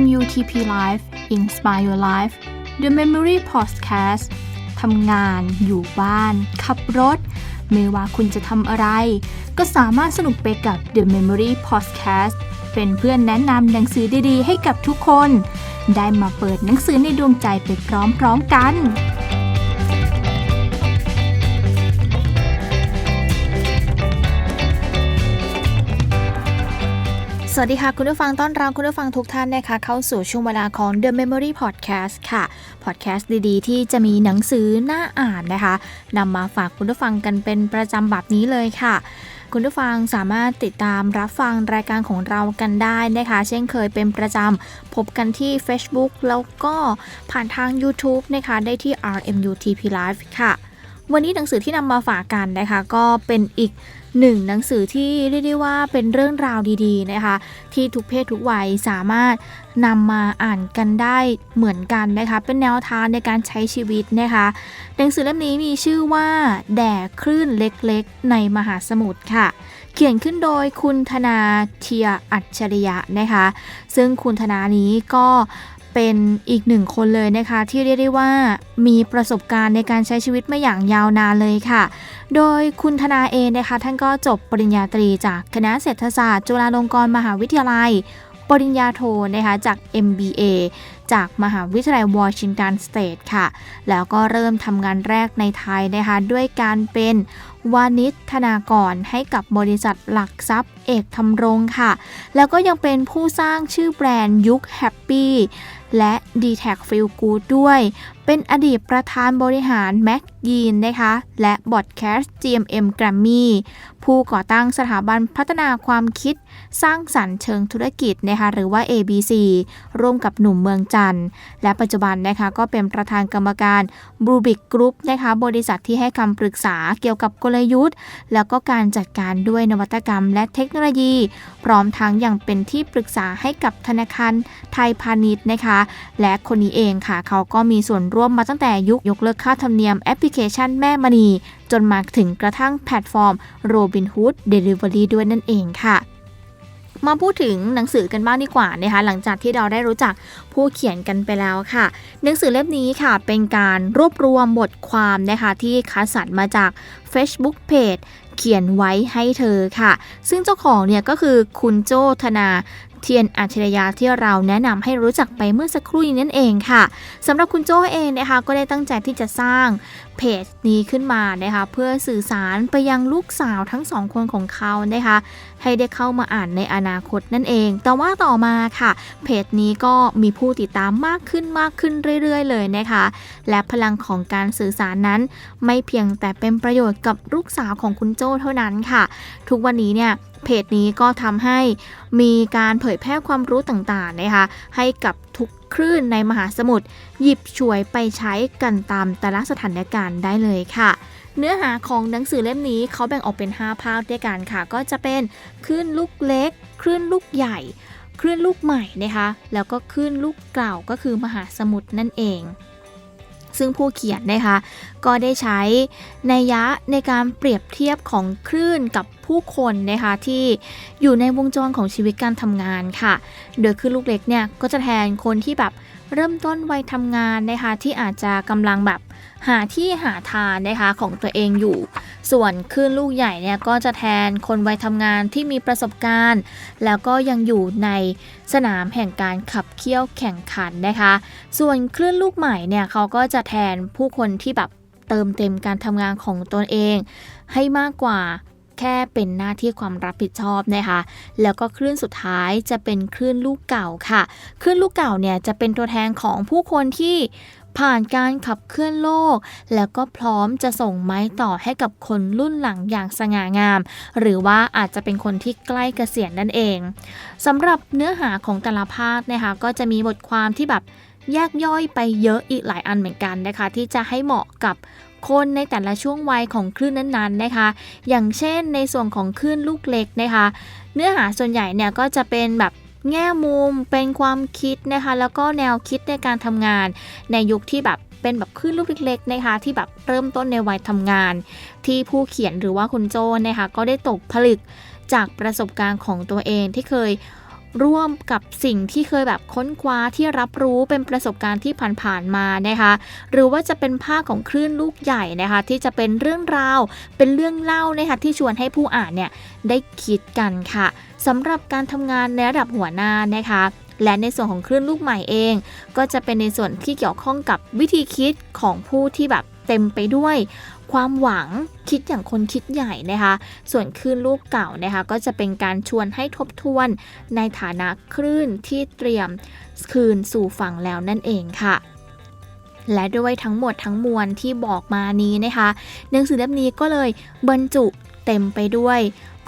RMUTP Live Inspire Your Life The Memory Podcast ทำงาน อยู่บ้าน ขับรถ ไม่ว่าคุณจะทำอะไร ก็สามารถสนุกไปกับ The Memory Podcast เป็นเพื่อนแนะนำหนังสือดีๆ ให้กับทุกคน ได้มาเปิดหนังสือในดวงใจไปพร้อมๆกัน สวัสดีค่ะ คุณผู้ฟังต้อนรับคุณผู้ฟังทุกท่านนะคะ เข้าสู่ช่วงเวลาของ The Memory Podcast ค่ะ Podcast ดีๆ ที่จะมีหนังสือหน่าอ่านนะคะนำมาฝากคุณผู้ฟังกันเป็นประจำแบบนี้เลยค่ะคุณผู้ฟังสามารถติดตามรับฟังรายการของเรากันได้นะคะ เช่นเคยเป็นประจำ พบกันที่ Facebook แล้วก็ผ่านทาง YouTube นะคะ ได้ที่ RMUTP Live ค่ะ วันนี้หนังสือที่นำมาฝากกันนะคะ ก็เป็นอีกหนึ่งหนังสือที่เรียกได้ว่าเป็นเรื่องราวดีๆนะคะ ที่ทุกเพศทุกวัยสามารถนำมาอ่านกันได้เหมือนกันนะคะ เป็นแนวทางในการใช้ชีวิตนะคะ หนังสือเล่มนี้มีชื่อว่า แด่คลื่นเล็กๆ ในมหาสมุทรค่ะ เขียนขึ้นโดยคุณธนาเทียอัจฉริยะนะคะ ซึ่งคุณธนานี้ก็ เป็นอีกหนึ่งคนเลยนะคะ ที่เรียกได้ว่ามีประสบการณ์ในการใช้ชีวิตมาอย่างยาวนานเลยค่ะ โดยคุณธนาเองนะคะ ท่านก็จบปริญญาตรีจากคณะเศรษฐศาสตร์จุฬาลงกรณ์มหาวิทยาลัย ปริญญาโทนะคะจาก MBA จากมหาวิทยาลัยวอชิงตันสเตทค่ะ แล้วก็เริ่มทำงานแรกในไทยนะคะด้วยการเป็นวานิชธนากรให้กับบริษัทหลักทรัพย์เอกทำรงค่ะ แล้วก็ยังเป็นผู้สร้างชื่อแบรนด์ยุคแฮปปี้ และ d t แท Feel Good ด้วย เป็นอดีตประธานบริหาร Mac ยีนนะคะ และบอดแคสต์ GMM Grammy ผู้ก่อตั้งสถาบันพัฒนาความคิดสร้างสรรค์เชิงธุรกิจนะคะหรือว่า ABC ร่วมกับหนุ่มเมืองจันทร์ และปัจจุบันนะคะก็เป็นประธานกรรมการ b r u b i c Group นะคะบริษัทที่ให้คำปรึกษาเกี่ยวกับกลยุทธ์ แล้วก็การจัดการด้วยนวัตกรรมและเทคโนโลยี พร้อมทั้งยังเป็นที่ปรึกษาให้กับธนาคารไทยพาณิชย์นะคะ และคนนี้เองค่ะ เขาก็มีส่วนร่วมมาตั้งแต่ยุคยกเลิกค่าธรรมเนียมแอปพลิเคชันแม่มณี จนมาถึงกระทั่งแพลตฟอร์ม Robinhood Delivery ด้วยนั่นเองค่ะมาพูดถึงหนังสือกันบ้างดีกว่านะคะหลังจากที่เราได้รู้จักผู้เขียนกันไปแล้วค่ะ หนังสือเล่มนี้ค่ะเป็นการรวบรวมบทความนะคะที่คัดสรรมาจาก Facebook Page เขียนไว้ให้เธอค่ะ ซึ่งเจ้าของเนี่ยก็คือคุณโจธนา เทียนอัจฉริยะที่เราแนะนำให้รู้จักไปเมื่อสักครู่นี้นั่นเองค่ะสำหรับคุณโจ้เองนะคะก็ได้ตั้งใจที่จะสร้างเพจนี้ขึ้นมานะคะเพื่อสื่อสารไปยังลูกสาวทั้งสองคนของเขานะคะให้ได้เข้ามาอ่านในอนาคตนั่นเอง แต่ว่าต่อมาค่ะ เพจนี้ก็มีผู้ติดตามมากขึ้นมากขึ้นเรื่อย ๆ เลยนะคะ และพลังของการสื่อสารนั้น ไม่เพียงแต่เป็นประโยชน์กับลูกสาวของคุณโจ้เท่านั้นค่ะ ทุกวันนี้เนี่ย เพจนี้ก็ทำให้มีการเผยแพร่ความรู้ต่างๆนะคะให้กับทุกคลื่นในมหาสมุทรหยิบฉวยไปใช้กันตามแต่ละสถานการณ์ได้เลยค่ะ เนื้อหาของหนังสือเล่มนี้เขาแบ่งออกเป็น 5 ภาคด้วยกันค่ะ ก็จะเป็นคลื่นลูกเล็กคลื่นลูกใหญ่คลื่นลูกใหม่นะคะแล้วก็คลื่นลูกเก่าก็คือมหาสมุทรนั่นเอง ซึ่งผู้เขียนนะคะ ก็ได้ใช้นัยยะในการเปรียบเทียบของคลื่นกับผู้คนนะคะที่อยู่ในวงจรของชีวิตการทำงานค่ะ โดยคลื่นลูกเล็กเนี่ยก็จะแทนคนที่แบบเริ่มต้นวัยทำงานนะคะที่อาจจะกำลังแบบหาที่หาทานนะคะของตัวเองอยู่ ส่วนคลื่นลูกใหญ่เนี่ยก็จะแทนคนวัยทำงานที่มีประสบการณ์ แล้วก็ยังอยู่ในสนามแห่งการขับเคี่ยวแข่งขันนะคะ ส่วนคลื่นลูกใหม่เนี่ยเขาก็จะแทนผู้คนที่แบบ เติมเต็มการทำงานของตนเอง ให้มากกว่าแค่เป็นหน้าที่ความรับผิดชอบนะคะ แล้วก็คลื่นสุดท้ายจะเป็นคลื่นลูกเก่าค่ะคลื่นลูกเก่าเนี่ยจะเป็นตัวแทนของผู้คนที่ผ่านการขับเคลื่อนโลก แล้วก็พร้อมจะส่งไม้ต่อให้กับคนรุ่นหลังอย่างสง่างาม หรือว่าอาจจะเป็นคนที่ใกล้เกษียณนั่นเองสำหรับเนื้อหาของแต่ละภาคนะคะก็จะมีบทความที่แบบ แยกย่อยไปเยอะอีกหลายอันเหมือนกันนะคะ ที่จะให้เหมาะกับคนในแต่ละช่วงวัยของคลื่นนั้นๆนะคะ อย่างเช่นในส่วนของคลื่นลูกเล็กนะคะ เนื้อหาส่วนใหญ่เนี่ยก็จะเป็นแบบแง่มุมเป็นความคิดนะคะ แล้วก็แนวคิดในการทำงาน ในยุคที่แบบเป็นแบบคลื่นลูกเล็กๆนะคะ ที่แบบเริ่มต้นในวัยทำงาน ที่ผู้เขียนหรือว่าคุณโจนะคะก็ได้ตกผลึกจากประสบการณ์ของตัวเองที่เคย ร่วมกับสิ่งที่เคยแบบค้นคว้าที่รับรู้เป็นประสบการณ์ที่ผ่านๆมานะคะ หรือว่าจะเป็นภาคของคลื่นลูกใหญ่นะคะ ที่จะเป็นเรื่องราว เป็นเรื่องเล่านะคะที่ชวนให้ผู้อ่านเนี่ยได้คิดกันค่ะสำหรับการทำงานในระดับหัวหน้านะคะและในส่วนของคลื่นลูกใหม่เอง ก็จะเป็นในส่วนที่เกี่ยวข้องกับวิธีคิดของผู้ที่แบบเต็มไปด้วย ความหวังคิดอย่างคนคิดใหญ่นะคะ ส่วนคลื่นลูกเก่านะคะ ก็จะเป็นการชวนให้ทบทวนในฐานะคลื่นที่เตรียมคืนสู่ฝั่งแล้วนั่นเองค่ะและด้วยทั้งหมดทั้งมวลที่บอกมานี้นะคะ หนังสือเล่มนี้ก็เลยบรรจุ เต็มไปด้วย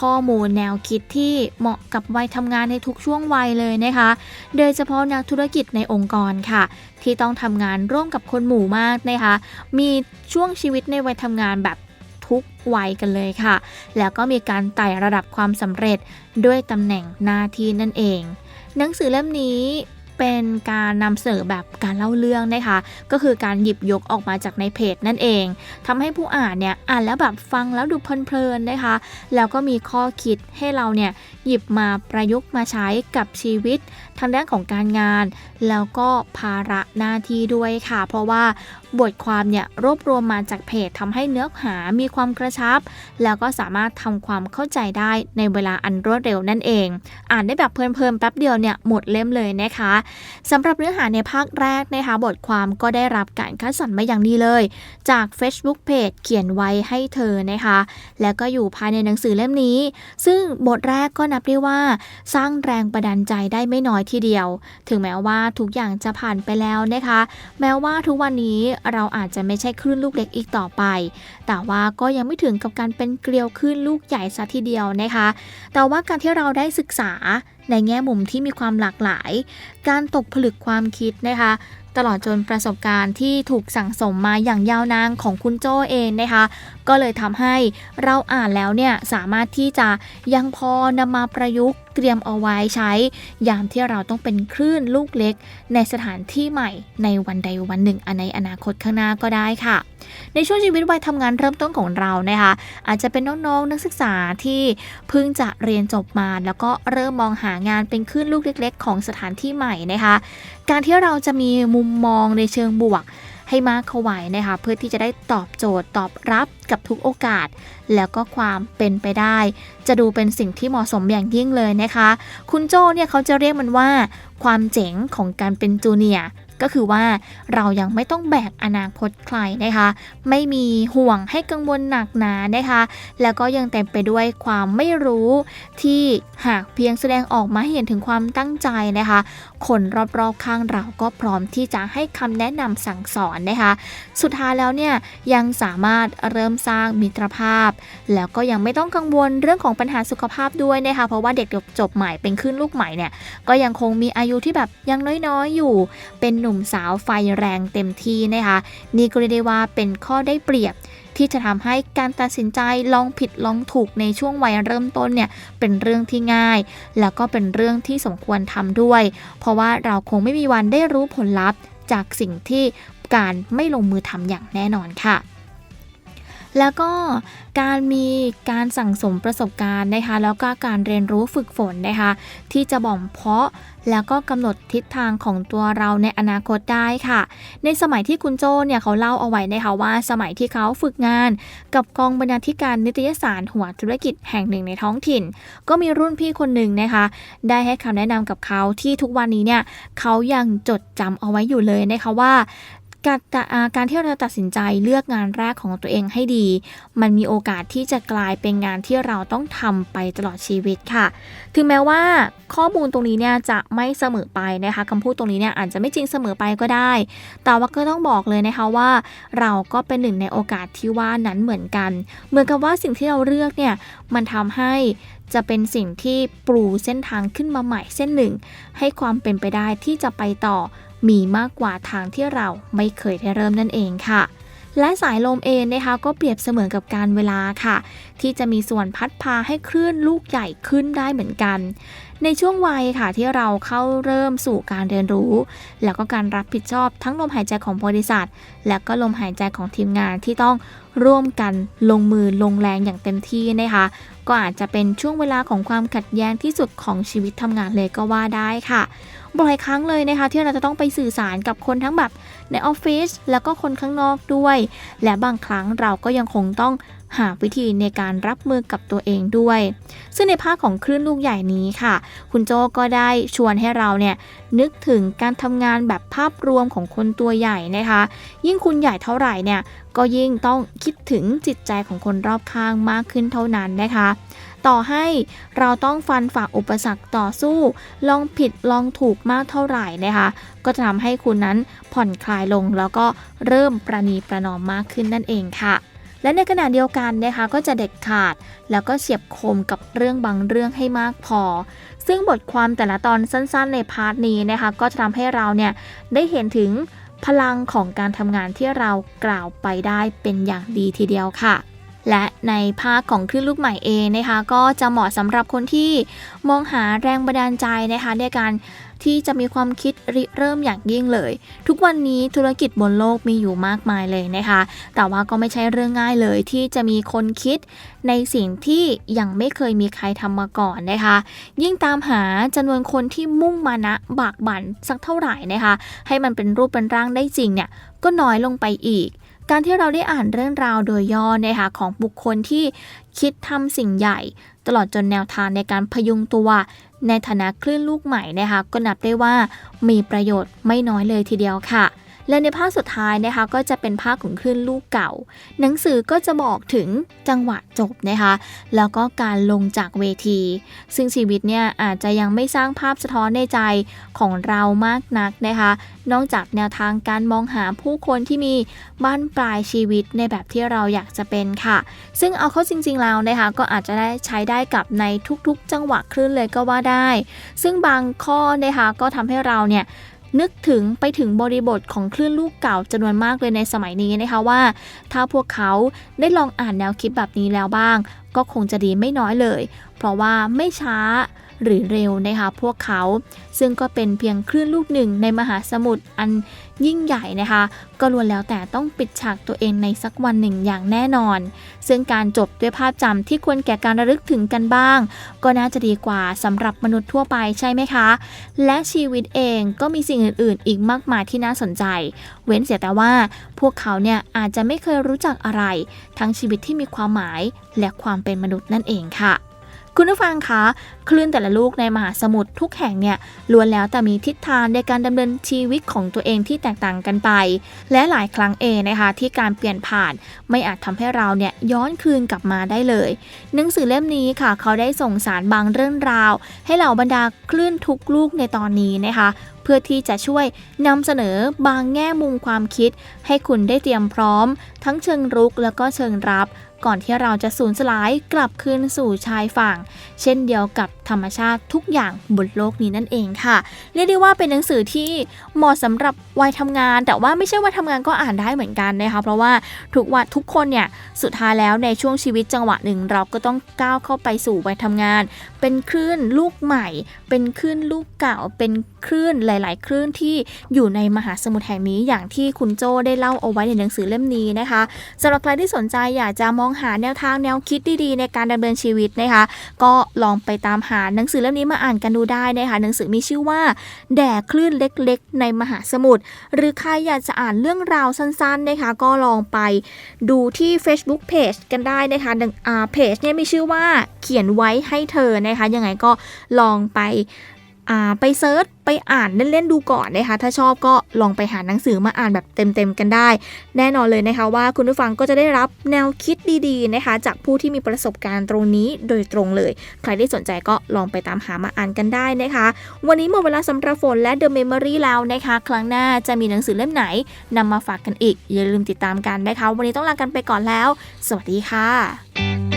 ข้อมูลแนวคิดที่เหมาะกับวัยทำงานในทุกช่วงวัยเลยนะคะ โดยเฉพาะนักธุรกิจในองค์กรค่ะ ที่ต้องทำงานร่วมกับคนหมู่มากนะคะ มีช่วงชีวิตในวัยทำงานแบบทุกวัยกันเลยค่ะ แล้วก็มีการไต่ระดับความสำเร็จด้วยตำแหน่งหน้าที่นั่นเอง หนังสือเล่มนี้ เป็นการนำเสนอแบบการเล่าเรื่องนะคะ ก็คือการหยิบยกออกมาจากในเพจนั่นเองทำให้ผู้อ่านเนี่ยอ่านแล้วแบบฟังแล้วดูเพลินๆนะคะ แล้วก็มีข้อคิดให้เราเนี่ยหยิบมาประยุกต์มาใช้กับชีวิต ทางด้านของการงาน แล้วก็ภาระหน้าที่ด้วยค่ะ เพราะว่าบทความเนี่ยรวบรวมมาจากเพจทำให้เนื้อหามีความกระชับ แล้วก็สามารถทำความเข้าใจได้ในเวลาอันรวดเร็วนั่นเอง อ่านได้แบบเพลินๆแป๊บเดียวเนี่ยหมดเล่มเลยนะคะสำหรับเนื้อหาในภาคแรกนะคะบทความก็ได้รับการคัดสรรมาอย่างดีเลย จาก Facebook Page เขียนไว้ให้เธอนะคะ แล้วก็อยู่ภายในหนังสือเล่มนี้ ซึ่งบทแรกก็นับได้ว่า สร้างแรงบันดาลใจได้ไม่น้อยทีเดียว ถึงแม้ว่าทุกอย่างจะผ่านไปแล้วนะคะ แม้ว่าทุกวันนี้เราอาจจะไม่ใช่คลื่นลูกเล็กอีกต่อไป แต่ว่าก็ยังไม่ถึงกับการเป็นเกลียวคลื่นลูกใหญ่ซะทีเดียวนะคะ แต่ว่าการที่เราได้ศึกษาในแง่มุมที่มีความหลากหลาย การตกผลึกความคิดนะคะ ตลอดจนประสบการณ์ที่ถูกสั่งสมมาอย่างยาวนานของคุณโจเองนะคะ ก็เลยทำให้เราอ่านแล้วเนี่ยสามารถที่จะยังพอนำมาประยุกต์เตรียมเอาไว้ใช้ ยามที่เราต้องเป็นคลื่นลูกเล็ก ในสถานที่ใหม่ในวันใดวันหนึ่งในอนาคตข้างหน้าก็ได้ค่ะ ในช่วงชีวิตวัยทำงานเริ่มต้นของเรานะคะ อาจจะเป็นน้องๆนักศึกษาที่เพิ่งจะเรียนจบมา แล้วก็เริ่มมองหางานเป็นคลื่นลูกเล็ก ๆ ของสถานที่ใหม่นะคะ การที่เราจะมีมุมมองในเชิงบวก ให้มากเข้าไว้นะคะเพื่อที่จะได้ตอบโจทย์ตอบรับกับทุกโอกาส แล้วก็ความเป็นไปได้ จะดูเป็นสิ่งที่เหมาะสมอย่างยิ่งเลยนะคะ คุณโจเนี่ยเขาจะเรียกมันว่า ความเจ๋งของการเป็นจูเนียก็คือว่าเรายังไม่ต้องแบกอนาคตใครนะคะ ไม่มีห่วงให้กังวลหนักหนานะคะ แล้วก็ยังเต็มไปด้วยความไม่รู้ที่หากเพียงแสดงออกมาให้เห็นถึงความตั้งใจนะคะ คนรอบๆข้างเราก็พร้อมที่จะให้คำแนะนำสั่งสอนนะคะ สุดท้ายแล้วเนี่ยยังสามารถเริ่มสร้างมิตรภาพ แล้วก็ยังไม่ต้องกังวลเรื่องของปัญหาสุขภาพด้วยนะคะ เพราะว่าเด็กจบใหม่เป็นขึ้นลูกใหม่เนี่ยก็ยังคงมีอายุที่แบบยังน้อยๆอยู่ เป็นหนุ่มสาวไฟแรงเต็มที่นะคะนี่ก็เรียกได้ว่าเป็นข้อได้เปรียบที่จะทำให้การตัดสินใจลองผิดลองถูกในช่วงวัยเริ่มต้นเนี่ยเป็นเรื่องที่ง่าย แล้วก็เป็นเรื่องที่สมควรทำด้วย เพราะว่าเราคงไม่มีวันได้รู้ผลลัพธ์จากสิ่งที่การไม่ลงมือทำอย่างแน่นอนค่ะ แล้วก็การมีการสั่งสมประสบการณ์นะคะแล้วก็การเรียนรู้ฝึกฝนนะคะที่จะบ่มเพาะแล้วก็กำหนดทิศทางของตัวเราในอนาคตได้ค่ะ ในสมัยที่คุณโจเนี่ยเขาเล่าเอาไว้นะคะว่าสมัยที่เขาฝึกงาน กับกองบรรณาธิการนิตยสารหัวธุรกิจแห่งหนึ่งในท้องถิ่น ก็มีรุ่นพี่คนหนึ่งนะคะ ได้ให้คำแนะนำกับเขาที่ทุกวันนี้เนี่ยเขายังจดจำเอาไว้อยู่เลยนะคะว่า การการที่เราตัดสินใจเลือกงานแรกของตัวเองให้ดี มันมีโอกาสที่จะกลายเป็นงานที่เราต้องทำไปตลอดชีวิตค่ะ ถึงแม้ว่าข้อมูลตรงนี้เนี่ยจะไม่เสมอไปนะคะคำพูดตรงนี้เนี่ยอาจจะไม่จริงเสมอไปก็ได้ แต่ว่าก็ต้องบอกเลยนะคะว่า เราก็เป็นหนึ่งในโอกาสที่ว่านั้นเหมือนกัน เหมือนกับว่าสิ่งที่เราเลือกเนี่ยมันทำให้จะเป็นสิ่งที่ปรูเส้นทางขึ้นมาใหม่เส้นหนึ่ง ให้ความเป็นไปได้ที่จะไปต่อ มีมากกว่าทางที่เราไม่เคยได้เริ่มนั่นเองค่ะ และสายลมเองนะคะก็เปรียบเสมือนกับการเวลาค่ะ ที่จะมีส่วนพัดพาให้คลื่นลูกใหญ่ขึ้นได้เหมือนกัน ในช่วงวัยค่ะที่เราเข้าเริ่มสู่การเรียนรู้ แล้วก็การรับผิดชอบทั้งลมหายใจของบริษัท และก็ลมหายใจของทีมงานที่ต้องร่วมกันลงมือลงแรงอย่างเต็มที่นะคะ ก็อาจจะเป็นช่วงเวลาของความขัดแย้งที่สุดของชีวิตทำงานเลยก็ว่าได้ค่ะบ่อยครั้งเลยนะคะ ที่เราจะต้องไปสื่อสารกับคนทั้งแบบในออฟฟิศแล้วก็คนข้างนอกด้วย และบางครั้งเราก็ยังคงต้อง หาวิธีในการรับมือกับตัวเองด้วย ซึ่งในภาคของคลื่นลูกใหญ่นี้ค่ะ คุณโจก็ได้ชวนให้เราเนี่ยนึกถึงการทำงานแบบภาพรวมของคนตัวใหญ่นะคะ ยิ่งคุณใหญ่เท่าไหร่เนี่ยก็ยิ่งต้องคิดถึงจิตใจของคนรอบข้างมากขึ้นเท่านั้นนะคะต่อให้เราต้องฟันฝ่าอุปสรรคต่อสู้ ลองผิดลองถูกมากเท่าไหร่นะคะ ก็จะทำให้คุณนั้นผ่อนคลายลงแล้วก็เริ่มประนีประนอมมากขึ้นนั่นเองค่ะ และในขณะเดียวกันนะคะก็จะเด็ดขาด แล้วก็เฉียบคมกับเรื่องบางเรื่องให้มากพอ ซึ่งบทความแต่ละตอนสั้นๆ ในพาร์ทนี้นะคะก็จะทำให้เราเนี่ยได้เห็นถึงพลังของการทำงานที่เรากล่าวไปได้เป็นอย่างดีทีเดียวค่ะและในภาคของคลื่นลูกใหม่เองนะคะ ก็จะเหมาะสำหรับคนที่มองหาแรงบันดาลใจนะคะในการ ที่จะมีความคิดริเริ่มอย่างยิ่งเลย ทุกวันนี้ธุรกิจบนโลกมีอยู่มากมายเลยนะคะ แต่ว่าก็ไม่ใช่เรื่องง่ายเลยที่จะมีคนคิดในสิ่งที่ยังไม่เคยมีใครทำมาก่อนนะคะ ยิ่งตามหาจำนวนคนที่มุ่งมานะบากบั่นสักเท่าไหร่นะคะ ให้มันเป็นรูปเป็นร่างได้จริงเนี่ยก็น้อยลงไปอีกการที่เราได้อ่านเรื่องราวโดยย่อนะคะของบุคคลที่คิดทำสิ่งใหญ่ ลอดจนแนวทางในการพยุงตัว ในฐานะคลื่นลูกใหม่นะคะก็นับได้ว่ามีประโยชน์ไม่น้อยเลยทีเดียวค่ะ และในภาคสุดท้ายนะคะก็จะเป็นภาคของคลื่นลูกเก่า หนังสือก็จะบอกถึงจังหวะจบนะคะแล้วก็การลงจากเวที ซึ่งชีวิตเนี่ยอาจจะยังไม่สร้างภาพสะท้อนในใจของเรามากนักนะคะนอกจากแนวทางการมองหาผู้คนที่มีบ้านปลายชีวิตในแบบที่เราอยากจะเป็นค่ะ ซึ่งเอาเข้าจริง ๆ แล้วนะคะก็อาจจะได้ใช้ได้กับในทุกๆ จังหวะคลื่นเลยก็ว่าได้ ซึ่งบางข้อนะคะก็ทำให้เราเนี่ย นึกถึงไปถึงบริบทของคลื่นลูกเก่าจำนวนมากเลยในสมัยนี้นะคะว่า ถ้าพวกเขาได้ลองอ่านแนวคิดแบบนี้แล้วบ้าง ก็คงจะดีไม่น้อยเลย เพราะว่าไม่ช้า หรือเร็วนะคะพวกเขา ซึ่งก็เป็นเพียงคลื่นลูกหนึ่งในมหาสมุทรอันยิ่งใหญ่นะคะ ก็ล้วนแล้วแต่ต้องปิดฉากตัวเองในสักวันหนึ่งอย่างแน่นอน ซึ่งการจบด้วยภาพจำที่ควรแก่การระลึกถึงกันบ้าง ก็น่าจะดีกว่าสำหรับมนุษย์ทั่วไปใช่ไหมคะ และชีวิตเองก็มีสิ่งอื่น ๆ อีกมากมายที่น่าสนใจ เว้นเสียแต่ว่าพวกเขาเนี่ยอาจจะไม่เคยรู้จักอะไร ทั้งชีวิตที่มีความหมายและความเป็นมนุษย์นั่นเองค่ะ คุณผู้ฟังคะคลื่นแต่ละลูกในมหาสมุทรทุกแห่งเนี่ยล้วนแล้วแต่มีทิศทางในการดำเนินชีวิตของตัวเองที่แตกต่างกันไป และหลายครั้งเองนะคะที่การเปลี่ยนผ่านไม่อาจทำให้เราเนี่ยย้อนคืนกลับมาได้เลย หนังสือเล่มนี้ค่ะ เขาได้ส่งสารบางเรื่องราว ให้เหล่าบรรดาคลื่นทุกลูกในตอนนี้นะคะเพื่อที่จะช่วยนำเสนอบางแง่มุมความคิด ให้คุณได้เตรียมพร้อม ทั้งเชิงรุกแล้วก็เชิงรับ ก่อนที่เราจะสูญสลายกลับคืนสู่ชายฝั่ง เช่นเดียวกับธรรมชาติทุกอย่างบนโลกนี้นั่นเองค่ะ เรียกได้ว่าเป็นหนังสือที่เหมาะสำหรับวัยทำงาน แต่ว่าไม่ใช่วัยทำงานก็อ่านได้เหมือนกันนะคะเพราะว่าทุกวันทุกคนเนี่ยสุดท้ายแล้วในช่วงชีวิตจังหวะหนึ่งเราก็ต้องก้าวเข้าไปสู่วัยทำงาน เป็นคลื่นลูกใหม่ เป็นคลื่นลูกเก่าเป็นคลื่นหลาย ๆ คลื่นที่อยู่ในมหาสมุทรแห่งนี้อย่างที่คุณโจได้เล่าเอาไว้ในหนังสือเล่มนี้นะคะสำหรับใครที่สนใจอยากจะมองหาแนวทางแนวคิดดีๆ ในการดำเนินชีวิตนะคะ ก็ลองไปตามหาหนังสือเล่มนี้มาอ่านกันดูได้นะคะหนังสือมีชื่อว่า แด่คลื่นเล็ก ๆ ในมหาสมุทรหรือใครอยากจะอ่านเรื่องราวสั้น ๆ นะคะ ก็ลองไปดูที่ Facebook Page กันได้นะคะหนึ่งอ่าเพจเนี่ยมีชื่อว่าเขียนไว้ให้เธอนะคะ ยังไงก็ลองไป ไปเซิร์ชไปอ่านเล่นๆดูก่อนนะคะ ถ้าชอบก็ลองไปหาหนังสือมาอ่านแบบเต็มๆกันได้ แน่นอนเลยนะคะว่าคุณผู้ฟังก็จะได้รับแนวคิดดีๆนะคะ จากผู้ที่มีประสบการณ์ตรงนี้โดยตรงเลย ใครที่สนใจก็ลองไปตามหามาอ่านกันได้นะคะ วันนี้หมดเวลาสำหรับฝนและ The Memory แล้วนะคะ ครั้งหน้าจะมีหนังสือเล่มไหนนำมาฝากกันอีก อย่าลืมติดตามกันนะคะ วันนี้ต้องลากันไปก่อนแล้ว สวัสดีค่ะ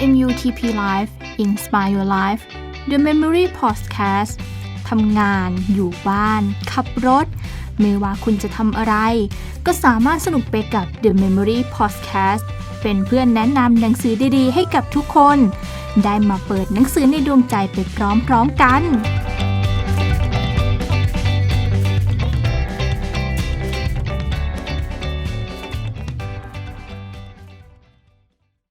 RMUTP Live Inspire Your Life The Memory Podcast ทำงาน อยู่บ้าน ขับรถ ไม่ว่าคุณจะทำอะไร ก็สามารถสนุกไปกับ The Memory Podcast เป็นเพื่อนแนะนำหนังสือดีๆ ให้กับทุกคน ได้มาเปิดหนังสือในดวงใจไปพร้อมๆกัน